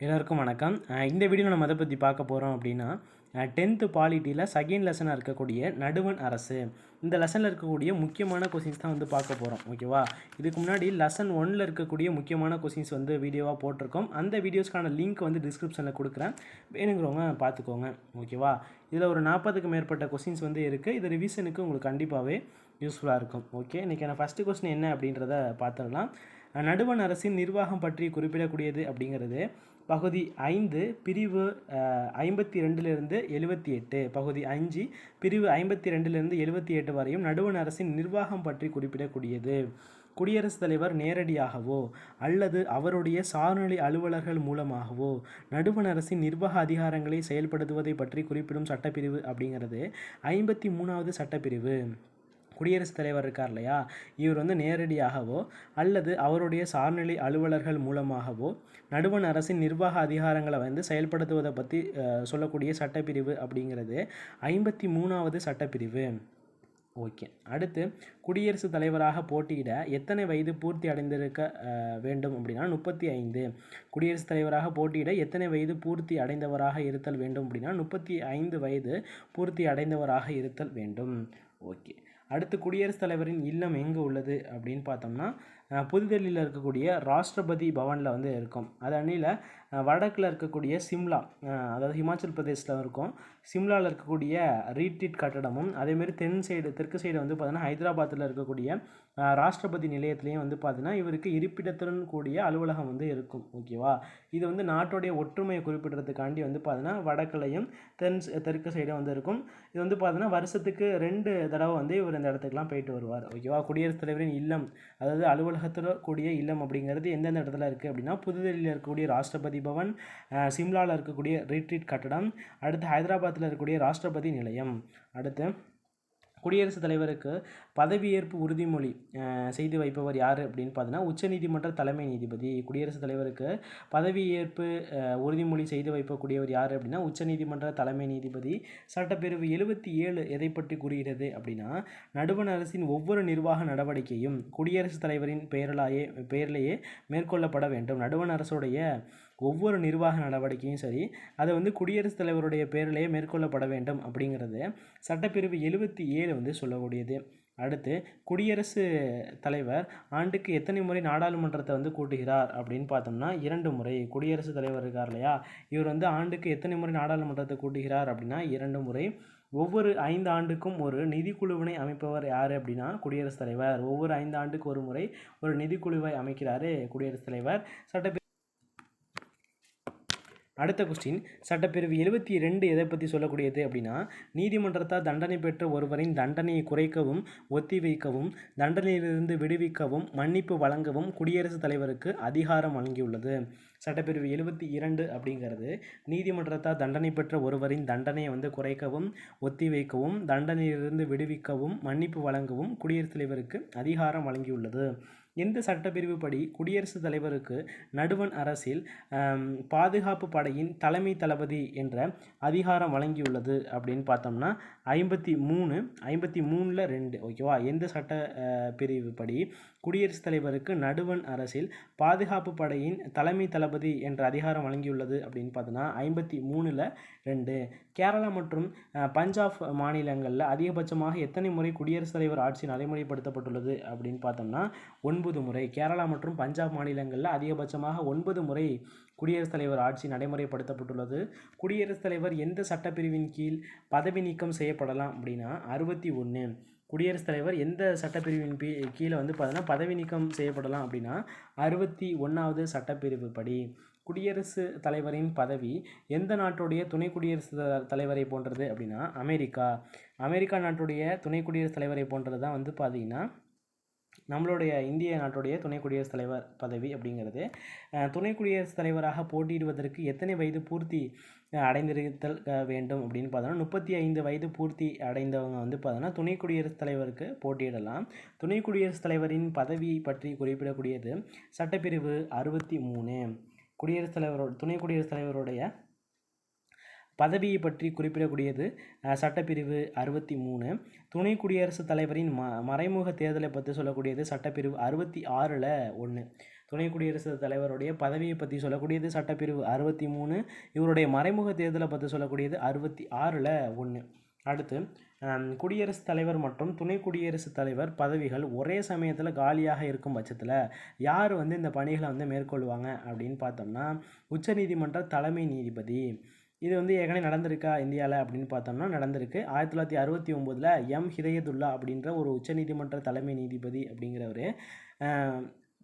எல்லோருக்கும் வணக்கம். இந்த வீடியோவில் நம்ம எதை பற்றி பார்க்க போகிறோம் அப்படின்னா டென்த்து பாலிட்டியில் செகண்ட் லெசனாக இருக்கக்கூடிய நடுவன் அரசு. இந்த லெசனில் இருக்கக்கூடிய முக்கியமான கொஷின்ஸ் தான் வந்து பார்க்க போகிறோம் ஓகேவா இதுக்கு முன்னாடி லெசன் ஒனில் இருக்கக்கூடிய முக்கியமான கொஷின்ஸ் வந்து வீடியோவாக போட்டிருக்கோம். அந்த வீடியோஸ்க்கான லிங்க் வந்து டிஸ்கிரிப்ஷனில் கொடுக்குறேன். வேணுங்கிறவங்க பார்த்துக்கோங்க ஓகேவா இதில் ஒரு நாற்பதுக்கு மேற்பட்ட கொஷின்ஸ் வந்து இருக்குது இது ரிவிஷனுக்கு உங்களுக்கு கண்டிப்பாகவே யூஸ்ஃபுல்லாக இருக்கும் ஓகே இன்றைக்கி நான் ஃபஸ்ட்டு கொஸ்டின் என்ன அப்படின்றத பார்த்துடலாம். நடுவண் அரசின் நிர்வாகம் பற்றி குறிப்பிடக்கூடியது அப்படிங்கிறது பகுதி ஐந்து பிரிவு ஐம்பத்தி ரெண்டிலிருந்து எழுபத்தி எட்டு பகுதி அஞ்சு பிரிவு ஐம்பத்தி ரெண்டுலேருந்து எழுபத்தி எட்டு வரையும் நடுவண் அரசின் நிர்வாகம் பற்றி குறிப்பிடக்கூடியது. குடியரசுத் தலைவர் நேரடியாகவோ அல்லது அவருடைய சார்நிலை அலுவலர்கள் மூலமாகவோ நடுவண் அரசின் நிர்வாக அதிகாரங்களை செயல்படுத்துவதை பற்றி குறிப்பிடும் சட்டப்பிரிவு அப்படிங்கிறது ஐம்பத்தி மூணாவது சட்டப்பிரிவு. குடியரசுத் தலைவர் இருக்கார் இல்லையா? இவர் வந்து நேரடியாகவோ அல்லது அவருடைய சார்நிலை அலுவலர்கள் மூலமாகவோ நடுவண் அரசின் நிர்வாக அதிகாரங்களை வந்து செயல்படுத்துவதை பற்றி சொல்லக்கூடிய சட்டப்பிரிவு அப்படிங்கிறது ஐம்பத்தி மூணாவது சட்டப்பிரிவு. ஓகே. அடுத்து குடியரசுத் தலைவராக போட்டியிட எத்தனை வயது பூர்த்தி அடைந்திருக்க வேண்டும் அப்படின்னா முப்பத்தி ஐந்து. குடியரசுத் தலைவராக போட்டியிட எத்தனை வயது பூர்த்தி அடைந்தவராக இருத்தல் வேண்டும் அப்படின்னா முப்பத்தி ஐந்து வயது பூர்த்தி அடைந்தவராக இருத்தல் வேண்டும். ஓகே. அடுத்து குடியரசுத் தலைவரின் இல்லம் எங்கே உள்ளது அப்படின்னு பார்த்தோம்னா புதுடெல்லியில் இருக்கக்கூடிய ராஷ்டிரபதி பவனில் வந்து இருக்கும். அது அணியில் வடக்கில் இருக்கக்கூடிய சிம்லா அதாவது ஹிமாச்சல் பிரதேசில் இருக்கும். சிம்லாவில் இருக்கக்கூடிய ரீட்ரீட் கட்டடமும் அதேமாரி தென் சைடு தெற்கு சைடு வந்து பார்த்தீங்கன்னா ஹைதராபாத்தில் இருக்கக்கூடிய ராஷ்டிரபதி நிலையத்திலையும் வந்து பார்த்தீங்கன்னா இவருக்கு இருப்பிடத்துடன் கூடிய அலுவலகம் வந்து இருக்கும். ஓகேவா இது வந்து நாட்டுடைய ஒற்றுமையை குறிப்பிடுறதுக்காண்டி வந்து பார்த்தீங்கன்னா வடக்குலையும் தென் தெற்கு சைடும் வந்து இருக்கும். இது வந்து பார்த்தீங்கன்னா வருஷத்துக்கு ரெண்டு தடவை வந்து இவர் இந்த இடத்துக்குலாம் போயிட்டு வருவார். ஓகேவா குடியரசுத் தலைவரின் இல்லம் அதாவது அலுவலகத்தில் கூடிய இல்லம் அப்படிங்கிறது எந்தெந்த இடத்துல இருக்குது அப்படின்னா புதுதில்லியில் இருக்கக்கூடிய ராஷ்டிரபதி பவன் சிம்லாவில் இருக்கக்கூடிய ரீட்ரீட் கட்டடம் அடுத்து ஹைதராபாத்தில் இருக்கக்கூடிய ராஷ்டிரபதி நிலையம். அடுத்து குடியரசுத் தலைவருக்கு பதவியேற்பு உறுதிமொழி செய்து வைப்பவர் யார் அப்படின்னு பார்த்தீங்கன்னா உச்சநீதிமன்ற தலைமை நீதிபதி. குடியரசுத் தலைவருக்கு பதவியேற்பு உறுதிமொழி செய்து வைக்கக்கூடியவர் யார் அப்படின்னா உச்சநீதிமன்ற தலைமை நீதிபதி. சட்டப்பேரவை எழுபத்தி ஏழு எதை பற்றி கூறுகிறது அப்படின்னா நடுவண் அரசின் ஒவ்வொரு நிர்வாக நடவடிக்கையும் குடியரசுத் தலைவரின் பெயரிலாயே பெயரிலேயே மேற்கொள்ளப்பட வேண்டும். நடுவண் அரசுடைய ஒவ்வொரு நிர்வாக நடவடிக்கையும் சரி அதை வந்து குடியரசுத் தலைவருடைய பேரிலேயே மேற்கொள்ளப்பட வேண்டும் அப்படிங்கிறது சட்டப்பிரிவு எழுபத்தி ஏழு வந்து சொல்லக்கூடியது. அடுத்து குடியரசு தலைவர் ஆண்டுக்கு எத்தனை முறை நாடாளுமன்றத்தை வந்து கூட்டுகிறார் அப்படின்னு பார்த்தோம்னா இரண்டு முறை. குடியரசுத் தலைவர் இருக்கார் இல்லையா? இவர் வந்து ஆண்டுக்கு எத்தனை முறை நாடாளுமன்றத்தை கூட்டுகிறார் அப்படின்னா இரண்டு முறை. ஒவ்வொரு ஐந்து ஆண்டுக்கும் ஒரு நிதிக்குழுவினை அமைப்பவர் யார் அப்படின்னா குடியரசுத் தலைவர். ஒவ்வொரு ஐந்து ஆண்டுக்கு ஒரு முறை ஒரு நிதிக்குழுவை அமைக்கிறாரு குடியரசுத் தலைவர். சட்ட அடுத்த கொஸ்டின் சட்டப்பிரிவு எழுபத்தி ரெண்டு எதை பற்றி சொல்லக்கூடியது அப்படின்னா நீதிமன்றத்தால் தண்டனை பெற்ற ஒருவரின் தண்டனையை குறைக்கவும் ஒத்திவைக்கவும் தண்டனையிலிருந்து விடுவிக்கவும் மன்னிப்பு வழங்கவும் குடியரசுத் தலைவருக்கு அதிகாரம் வழங்கியுள்ளது. சட்டப்பிரிவு எழுபத்தி இரண்டு அப்படிங்கிறது நீதிமன்றத்தால் தண்டனை பெற்ற ஒருவரின் தண்டனையை வந்து குறைக்கவும் ஒத்திவைக்கவும் தண்டனையிலிருந்து விடுவிக்கவும் மன்னிப்பு வழங்கவும் குடியரசுத் தலைவருக்கு அதிகாரம் வழங்கியுள்ளது. எந்த சட்டப்பிரிவு படி குடியரசுத் தலைவருக்கு நடுவண் அரசில் பாதுகாப்பு படையின் தலைமை தளபதி என்ற அதிகாரம் வழங்கியுள்ளது அப்படின்னு பார்த்தோம்னா ஐம்பத்தி மூணு ஐம்பத்தி மூணில் ரெண்டு ஓகேவா? எந்த சட்ட பிரிவு படி குடியரசுத் தலைவருக்கு நடுவண் அரசில் பாதுகாப்பு படையின் தலைமை தளபதி என்ற அதிகாரம் வழங்கியுள்ளது அப்படின்னு பார்த்தோன்னா ஐம்பத்தி மூணில் ரெண்டு. கேரளா மற்றும் பஞ்சாப் மாநிலங்களில் அதிகபட்சமாக எத்தனை முறை குடியரசுத் தலைவர் ஆட்சி நடைமுறைப்படுத்தப்பட்டுள்ளது அப்படின்னு பார்த்தோம்னா ஒன்பது முறை. கேரளா மற்றும் பஞ்சாப் மாநிலங்களில் அதிகபட்சமாக ஒன்பது முறை குடியரசுத் தலைவர் ஆட்சி நடைமுறைப்படுத்தப்பட்டுள்ளது. குடியரசுத் தலைவர் எந்த சட்டப்பிரிவின் கீழ் பதவி நீக்கம் செய்யப்படலாம் அப்படின்னா அறுபத்தி ஒன்று குடியரசுத் தலைவர் எந்த சட்டப்பிரிவின் பி கீழே வந்து பார்த்தோன்னா பதவி நீக்கம் செய்யப்படலாம் அப்படின்னா அறுபத்தி ஒன்றாவது சட்டப்பிரிவு படி. குடியரசு தலைவரின் பதவி எந்த நாட்டுடைய துணை குடியரசு தலைவரை போன்றது அப்படின்னா அமெரிக்கா. அமெரிக்கா நாட்டுடைய துணை குடியரசுத் தலைவரை போன்றது தான் வந்து பார்த்தீங்கன்னா நம்மளுடைய இந்திய நாட்டுடைய துணை குடியரசுத் தலைவர் பதவி அப்படிங்கிறது. துணை குடியரசுத் தலைவராக போட்டியிடுவதற்கு எத்தனை வயது பூர்த்தி அடைந்திருத்தல் வேண்டும் அப்படின்னு பார்த்தோன்னா முப்பத்தி ஐந்து வயது பூர்த்தி அடைந்தவங்க வந்து பார்த்தோன்னா துணை குடியரசுத் தலைவருக்கு போட்டியிடலாம். துணை குடியரசுத் தலைவரின் பதவி பற்றி குறிப்பிடக்கூடியது சட்டப்பிரிவு அறுபத்தி மூணு. குடியரசுத் தலைவரோட துணை குடியரசுத் தலைவருடைய பதவியை பற்றி குறிப்பிடக்கூடியது சட்டப்பிரிவு அறுபத்தி மூணு. துணை குடியரசுத் தலைவரின் ம மறைமுக தேர்தலை பற்றி சொல்லக்கூடியது சட்டப்பிரிவு அறுபத்தி ஆறில் ஒன்று துணை குடியரசுத் தலைவருடைய பதவியை பற்றி சொல்லக்கூடியது சட்டப்பிரிவு அறுபத்தி மூணு. இவருடைய மறைமுக தேர்தலை பற்றி சொல்லக்கூடியது அறுபத்தி ஆறில் ஒன்று அடுத்து குடியரசுத் தலைவர் மற்றும் துணை குடியரசுத் தலைவர் பதவிகள் ஒரே சமயத்தில் காலியாக இருக்கும் பட்சத்தில் யார் வந்து இந்த பணிகளை வந்து மேற்கொள்வாங்க அப்படின்னு பார்த்தோம்னா உச்சநீதிமன்ற தலைமை நீதிபதி. இது வந்து ஏற்கனவே நடந்திருக்கா இந்தியாவில் அப்படின்னு பார்த்தோம்னா நடந்திருக்கு. ஆயிரத்தி தொள்ளாயிரத்தி அறுபத்தி ஒம்போதில் எம். ஹிதயதுல்லா அப்படின்ற ஒரு உச்சநீதிமன்ற தலைமை நீதிபதி அப்படிங்கிறவர்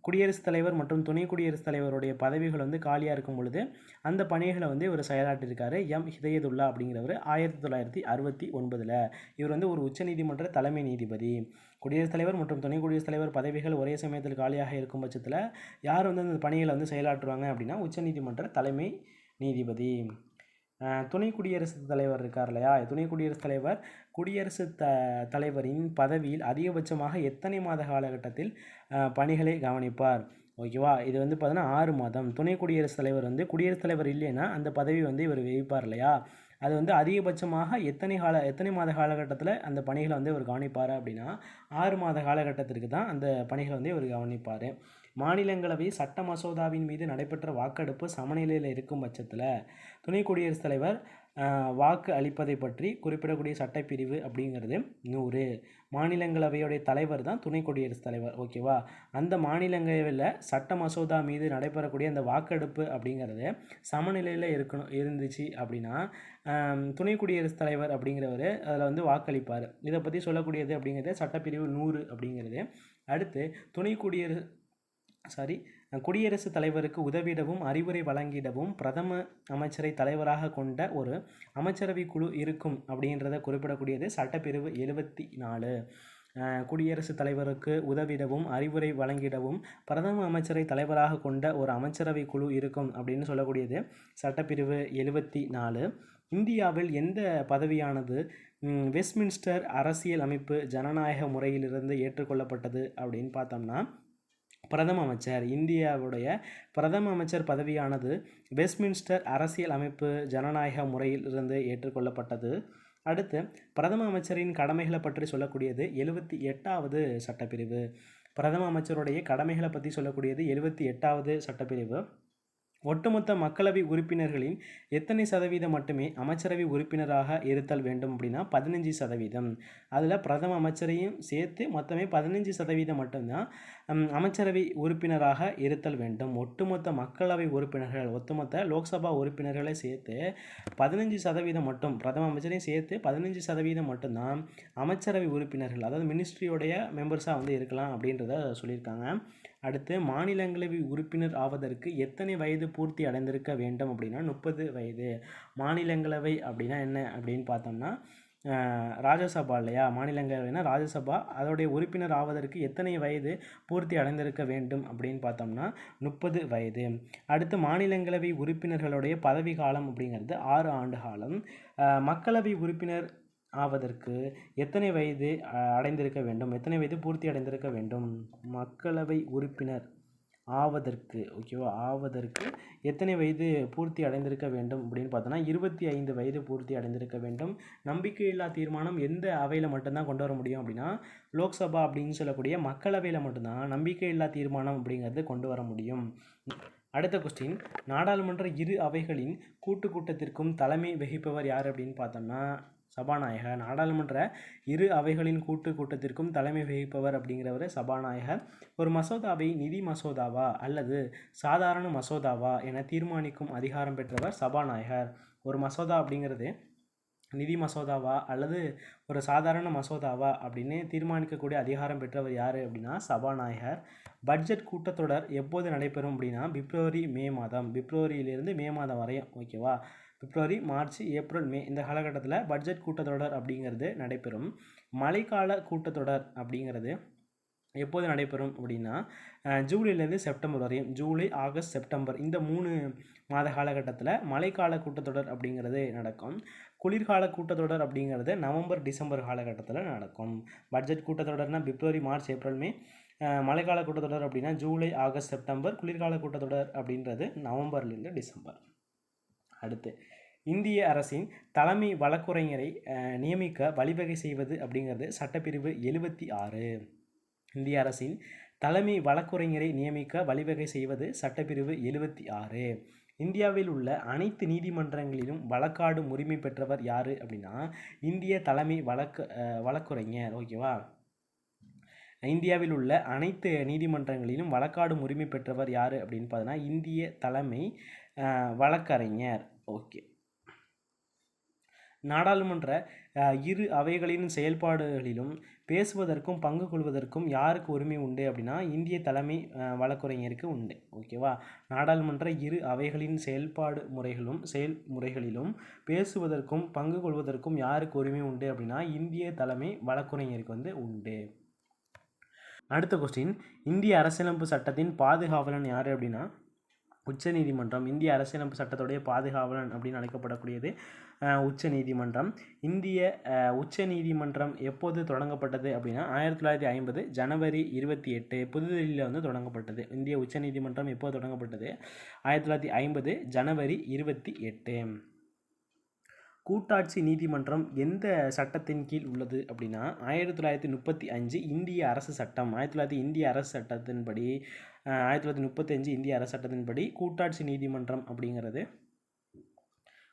குடியரசுத் தலைவர் மற்றும் துணை குடியரசுத் தலைவருடைய பதவிகள் வந்து காலியாக இருக்கும் பொழுது அந்த பணிகளை வந்து இவர் செயலாற்றிருக்காரு எம். ஹிதயதுல்லா அப்படிங்கிறவர் ஆயிரத்தி தொள்ளாயிரத்தி அறுபத்தி ஒன்பதில். இவர் வந்து ஒரு உச்சநீதிமன்ற தலைமை நீதிபதி. குடியரசுத் தலைவர் மற்றும் துணை குடியரசுத் தலைவர் பதவிகள் ஒரே சமயத்தில் காலியாக இருக்கும் பட்சத்தில் யார் வந்து அந்த பணிகளை வந்து செயலாற்றுவாங்க அப்படின்னா உச்சநீதிமன்ற தலைமை நீதிபதி. துணை குடியரசுத் தலைவர் இருக்கார் இல்லையா? துணை குடியரசுத் தலைவர் குடியரசுத் த தலைவரின் பதவியில் அதிகபட்சமாக எத்தனை மாத காலகட்டத்தில் பணிகளை கவனிப்பார்? ஓகேவா? இது வந்து பார்த்தீங்கன்னா ஆறு மாதம். துணை குடியரசுத் தலைவர் வந்து குடியரசுத் தலைவர் இல்லைன்னா அந்த பதவி வந்து இவர் வைப்பார் இல்லையா? அது வந்து அதிகபட்சமாக எத்தனை கால எத்தனை மாத காலகட்டத்தில் அந்த பணிகளை வந்து இவர் கவனிப்பார் அப்படின்னா ஆறு மாத காலகட்டத்திற்கு தான் அந்த பணிகளை வந்து இவர் கவனிப்பார். மாநிலங்களவை சட்ட மசோதாவின் மீது நடைபெற்ற வாக்கெடுப்பு சமநிலையில் இருக்கும் பட்சத்தில் துணை குடியரசுத் தலைவர் வாக்கு அளிப்பதை பற்றி குறிப்பிடக்கூடிய சட்டப்பிரிவு அப்படிங்கிறது நூறு. மாநிலங்களவையுடைய தலைவர் தான் துணை குடியரசுத் தலைவர் ஓகேவா? அந்த மாநிலங்களவையில் சட்ட மசோதா மீது நடைபெறக்கூடிய அந்த வாக்கெடுப்பு அப்படிங்கிறது சமநிலையில் இருக்கணும் இருந்துச்சு அப்படின்னா துணை குடியரசுத் தலைவர் அப்படிங்கிறவர் அதில் வந்து வாக்களிப்பார். இதை பற்றி சொல்லக்கூடியது அப்படிங்கிறது சட்டப்பிரிவு நூறு அப்படிங்கிறது. அடுத்து துணை குடியரசு சாரி குடியரசுத் தலைவருக்கு உதவிடவும் அறிவுரை வழங்கிடவும் பிரதம அமைச்சரை தலைவராக கொண்ட ஒரு அமைச்சரவை குழு இருக்கும் அப்படின்றத குறிப்பிடக்கூடியது. சட்டப்பிரிவு எழுபத்தி நாலு. குடியரசுத் தலைவருக்கு உதவிடவும் அறிவுரை வழங்கிடவும் பிரதம அமைச்சரை தலைவராக கொண்ட ஒரு அமைச்சரவை குழு இருக்கும் அப்படின்னு சொல்லக்கூடியது. சட்டப்பிரிவு எழுபத்தி நாலு. இந்தியாவில் எந்த பதவியானது வெஸ்ட்மின்ஸ்டர் அரசியல் அமைப்பு ஜனநாயக முறையிலிருந்து ஏற்றுக்கொள்ளப்பட்டது அப்படின்னு பார்த்தோம்னா பிரதம அமைச்சர் இந்தியாவுடைய பிரதம அமைச்சர் பதவியானது வெஸ்ட்மின்ஸ்டர் அரசியல் அமைப்பு ஜனநாயக முறையில் இருந்து ஏற்றுக்கொள்ளப்பட்டது. அடுத்து பிரதம அமைச்சரின் கடமைகளை பற்றி சொல்லக்கூடியது எழுபத்தி எட்டாவது சட்டப்பிரிவு. பிரதம அமைச்சருடைய கடமைகளை பற்றி சொல்லக்கூடியது எழுபத்தி எட்டாவது சட்டப்பிரிவு. ஒட்டுமொத்த மக்களவை உறுப்பினர்களின் எத்தனை சதவீதம் மட்டுமே அமைச்சரவை உறுப்பினராக இருத்தல் வேண்டும் அப்படின்னா பதினஞ்சு சதவீதம். அதில் பிரதம அமைச்சரையும் சேர்த்து மொத்தமே பதினஞ்சு சதவீதம் மட்டும்தான் அமைச்சரவை உறுப்பினராக இருத்தல் வேண்டும். ஒட்டுமொத்த மக்களவை உறுப்பினர்கள் ஒட்டுமொத்த லோக்சபா உறுப்பினர்களை சேர்த்து பதினஞ்சு சதவீதம் மட்டும் பிரதம அமைச்சரையும் சேர்த்து பதினஞ்சு சதவீதம் மட்டும்தான் அமைச்சரவை உறுப்பினர்கள் அதாவது மினிஸ்ட்ரியோடைய மெம்பர்ஸாக வந்து இருக்கலாம் அப்படின்றத சொல்லியிருக்காங்க. அடுத்து மாநிலங்களவை உறுப்பினர் ஆவதற்கு எத்தனை வயது பூர்த்தி அடைந்திருக்க வேண்டும் அப்படின்னா முப்பது வயது. மாநிலங்களவை அப்படின்னா என்ன அப்படின்னு பார்த்தோம்னா ராஜசபா ராஜ்யசபா இல்லையா? மாநிலங்களவைனா ராஜ்யசபா. அதோடைய உறுப்பினர் ஆவதற்கு எத்தனை வயது பூர்த்தி அடைந்திருக்க வேண்டும் அப்படின்னு பார்த்தோம்னா முப்பது வயது. அடுத்து மாநிலங்களவை உறுப்பினர்களுடைய பதவி காலம் அப்படிங்கிறது ஆறு ஆண்டு காலம். மக்களவை உறுப்பினர் ஆவதற்கு எத்தனை வயது அடைந்திருக்க வேண்டும்? எத்தனை வயது பூர்த்தி அடைந்திருக்க வேண்டும்? மக்களவை உறுப்பினர் ஆவதற்கு ஓகேவா ஆவதற்கு எத்தனை வயது பூர்த்தி அடைந்திருக்க வேண்டும் அப்படின்னு பார்த்தோன்னா இருபத்தி ஐந்து வயது பூர்த்தி அடைந்திருக்க வேண்டும். நம்பிக்கையில்லா தீர்மானம் எந்த அவையில் மட்டும்தான் கொண்டு வர முடியும் அப்படின்னா லோக்சபா அப்படின்னு சொல்லக்கூடிய மக்களவையில் மட்டும்தான் நம்பிக்கையில்லா தீர்மானம் அப்படிங்கிறது கொண்டு வர முடியும். அடுத்த கொஸ்டின் நாடாளுமன்ற இரு அவைகளின் கூட்டு கூட்டத்திற்கும் தலைமை வகிப்பவர் யார் அப்படின்னு பார்த்தோம்னா சபாநாயகர். நாடாளுமன்ற இரு அவைகளின் கூட்டு கூட்டத்திற்கும் தலைமை வகிப்பவர் அப்படிங்கிறவர் சபாநாயகர். ஒரு மசோதாவை நிதி மசோதாவா அல்லது சாதாரண மசோதாவா என தீர்மானிக்கும் அதிகாரம் பெற்றவர் சபாநாயகர். ஒரு மசோதா அப்படிங்கிறது நிதி மசோதாவா அல்லது ஒரு சாதாரண மசோதாவா அப்படின்னு தீர்மானிக்கக்கூடிய அதிகாரம் பெற்றவர் யார் அப்படின்னா சபாநாயகர். பட்ஜெட் கூட்டத்தொடர் எப்போது நடைபெறும் அப்படின்னா பிப்ரவரி மே மாதம். பிப்ரவரியிலிருந்து மே மாதம் வரையும் ஓகேவா? பிப்ரவரி மார்ச் ஏப்ரல் மே இந்த காலகட்டத்தில் பட்ஜெட் கூட்டத்தொடர் அப்படிங்கிறது நடைபெறும். மழைக்கால கூட்டத்தொடர் அப்படிங்கிறது எப்போது நடைபெறும் அப்படின்னா ஜூலைலேருந்து செப்டம்பர் வரையும். ஜூலை ஆகஸ்ட் செப்டம்பர் இந்த மூணு மாத காலகட்டத்தில் மழைக்கால கூட்டத்தொடர் அப்படிங்கிறது நடக்கும். குளிர்கால கூட்டத்தொடர் அப்படிங்கிறது நவம்பர் டிசம்பர் காலகட்டத்தில் நடக்கும். பட்ஜெட் கூட்டத்தொடர்னால் பிப்ரவரி மார்ச் ஏப்ரல் மே. மழைக்கால கூட்டத்தொடர் அப்படின்னா ஜூலை ஆகஸ்ட் செப்டம்பர். குளிர்கால கூட்டத்தொடர் அப்படின்றது நவம்பர்லேருந்து டிசம்பர். அடுத்து இந்திய அரசின் தலைமை வழக்குரைஞரை நியமிக்க வழிவகை செய்வது அப்படிங்கிறது சட்டப்பிரிவு எழுபத்தி ஆறு. இந்திய அரசின் தலைமை வழக்குரைஞரை நியமிக்க வழிவகை செய்வது சட்டப்பிரிவு எழுபத்தி ஆறு. இந்தியாவில் உள்ள அனைத்து நீதிமன்றங்களிலும் வழக்காடும் உரிமை பெற்றவர் யார் அப்படின்னா இந்திய தலைமை வழக்கு அஹ், வழக்குரைஞர் ஓகேவா இந்தியாவில் உள்ள அனைத்து நீதிமன்றங்களிலும் வழக்காடும் உரிமை பெற்றவர் யார் அப்படின்னு பார்த்தீங்கன்னா இந்திய தலைமை அஹ், வழக்கறிஞர் ஓகே நாடாளுமன்ற அஹ், இரு அவைகளின் செயல்பாடுகளிலும் பேசுவதற்கும் பங்கு கொள்வதற்கும் யாருக்கு உரிமை உண்டு அப்படின்னா இந்திய தலைமை வழக்குரைஞருக்கு உண்டு. ஓகேவா? நாடாளுமன்ற இரு அவைகளின் செயல்பாடு முறைகளும் செயல்முறைகளிலும் பேசுவதற்கும் பங்கு கொள்வதற்கும் யாருக்கு உரிமை உண்டு அப்படின்னா இந்திய தலைமை வழக்குரைஞருக்கு வந்து உண்டு. அடுத்த கொஸ்டின் இந்திய அரசியலமைப்பு சட்டத்தின் பாதுகாவலன் யார் அப்படின்னா உச்சநீதிமன்றம். இந்திய அரசியலமைப்பு சட்டத்துடைய பாதுகாவலன் அப்படின்னு அழைக்கப்படக்கூடியது உச்ச நீதிமன்றம். இந்திய உச்ச நீதிமன்றம் எப்போது தொடங்கப்பட்டது அப்படின்னா ஆயிரத்தி தொள்ளாயிரத்தி ஐம்பது ஜனவரி இருபத்தி எட்டு புதுதில்லியில் வந்து தொடங்கப்பட்டது. இந்திய உச்ச நீதிமன்றம் எப்போது தொடங்கப்பட்டது? ஆயிரத்தி தொள்ளாயிரத்தி ஐம்பது ஜனவரி இருபத்தி எட்டு. கூட்டாட்சி நீதிமன்றம் எந்த சட்டத்தின் கீழ் உள்ளது அப்படின்னா ஆயிரத்தி தொள்ளாயிரத்தி முப்பத்தி அஞ்சு இந்திய அரசு சட்டம். ஆயிரத்தி தொள்ளாயிரத்தி இந்திய அரசு சட்டத்தின்படி ஆயிரத்தி தொள்ளாயிரத்தி முப்பத்தஞ்சு இந்திய அரசு சட்டத்தின்படி கூட்டாட்சி நீதிமன்றம் அப்படிங்கிறது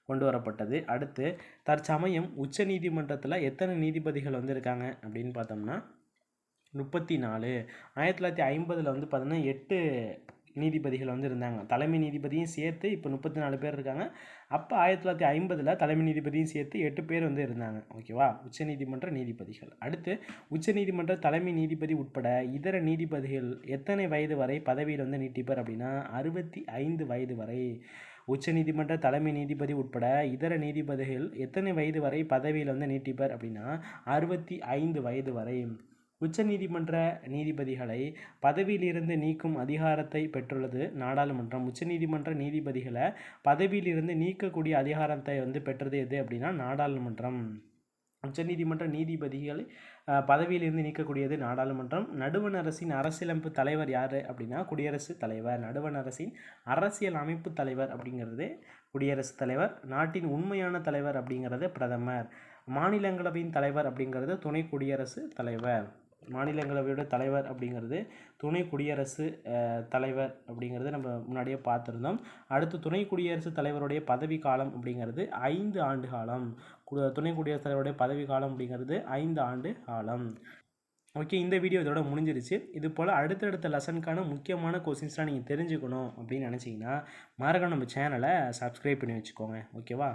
கொண்டு வரப்பட்டது அடுத்து தற்சமயம் உச்ச நீதிமன்றத்தில் எத்தனை நீதிபதிகள் வந்து இருக்காங்க அப்படின்னு பார்த்தோம்னா முப்பத்தி நாலு ஆயிரத்தி தொள்ளாயிரத்தி ஐம்பதில் வந்து பார்த்திங்கன்னா எட்டு நீதிபதிகள் வந்து இருந்தாங்க தலைமை நீதிபதியும் சேர்த்து இப்போ முப்பத்தி நாலு பேர் இருக்காங்க. அப்போ ஆயிரத்தி தொள்ளாயிரத்தி ஐம்பதில் தலைமை நீதிபதியும் சேர்த்து எட்டு பேர் வந்து இருந்தாங்க. ஓகேவா உச்சநீதிமன்ற நீதிபதிகள். அடுத்து உச்சநீதிமன்ற தலைமை நீதிபதி உட்பட இதர நீதிபதிகள் எத்தனை வயது வரை பதவியில் வந்து நீட்டிப்பர் அப்படின்னா அறுபத்தி ஐந்து வயது வரை. உச்சநீதிமன்ற தலைமை நீதிபதி உட்பட இதர நீதிபதிகள் எத்தனை வயது வரை பதவியில் வந்து நீட்டிப்பர் அப்படின்னா அறுபத்தி ஐந்து வயது வரை. உச்சநீதிமன்ற நீதிபதிகளை பதவியிலிருந்து நீக்கும் அதிகாரத்தை பெற்றுள்ளது நாடாளுமன்றம். உச்சநீதிமன்ற நீதிபதிகளை பதவியிலிருந்து நீக்கக்கூடிய அதிகாரத்தை வந்து பெற்றது எது அப்படின்னா நாடாளுமன்றம். உச்சநீதிமன்ற நீதிபதிகளை பதவியிலிருந்து நீக்கக்கூடியது நாடாளுமன்றம். நடுவண் அரசின் அரசியலமைப்பு தலைவர் யார் அப்படின்னா குடியரசுத் தலைவர். நடுவண் அரசின் அரசியல் அமைப்பு தலைவர் அப்படிங்கிறது குடியரசுத் தலைவர். நாட்டின் உண்மையான தலைவர் அப்படிங்கிறது பிரதமர். மாநிலங்களவையின் தலைவர் அப்படிங்கிறது துணை குடியரசுத் தலைவர். மாநிலங்களவையோட தலைவர் அப்படிங்கிறது துணை குடியரசு தலைவர் அப்படிங்கிறது நம்ம முன்னாடியே பார்த்துருந்தோம். அடுத்து துணை குடியரசு தலைவருடைய பதவி காலம் அப்படிங்கிறது ஐந்து ஆண்டு காலம். துணை குடியரசுத் தலைவருடைய பதவி காலம் அப்படிங்கிறது ஐந்து ஆண்டு காலம். ஓகே இந்த வீடியோ இதோட முடிஞ்சிருச்சு. இது போல் அடுத்தடுத்த லெசனுக்கான முக்கியமான கொஸ்டின்ஸ்லாம் நீங்கள் தெரிஞ்சுக்கணும் அப்படின்னு நினச்சிங்கன்னா மறக்காம நம்ம சேனலை சப்ஸ்கிரைப் பண்ணி வச்சுக்கோங்க. ஓகேவா?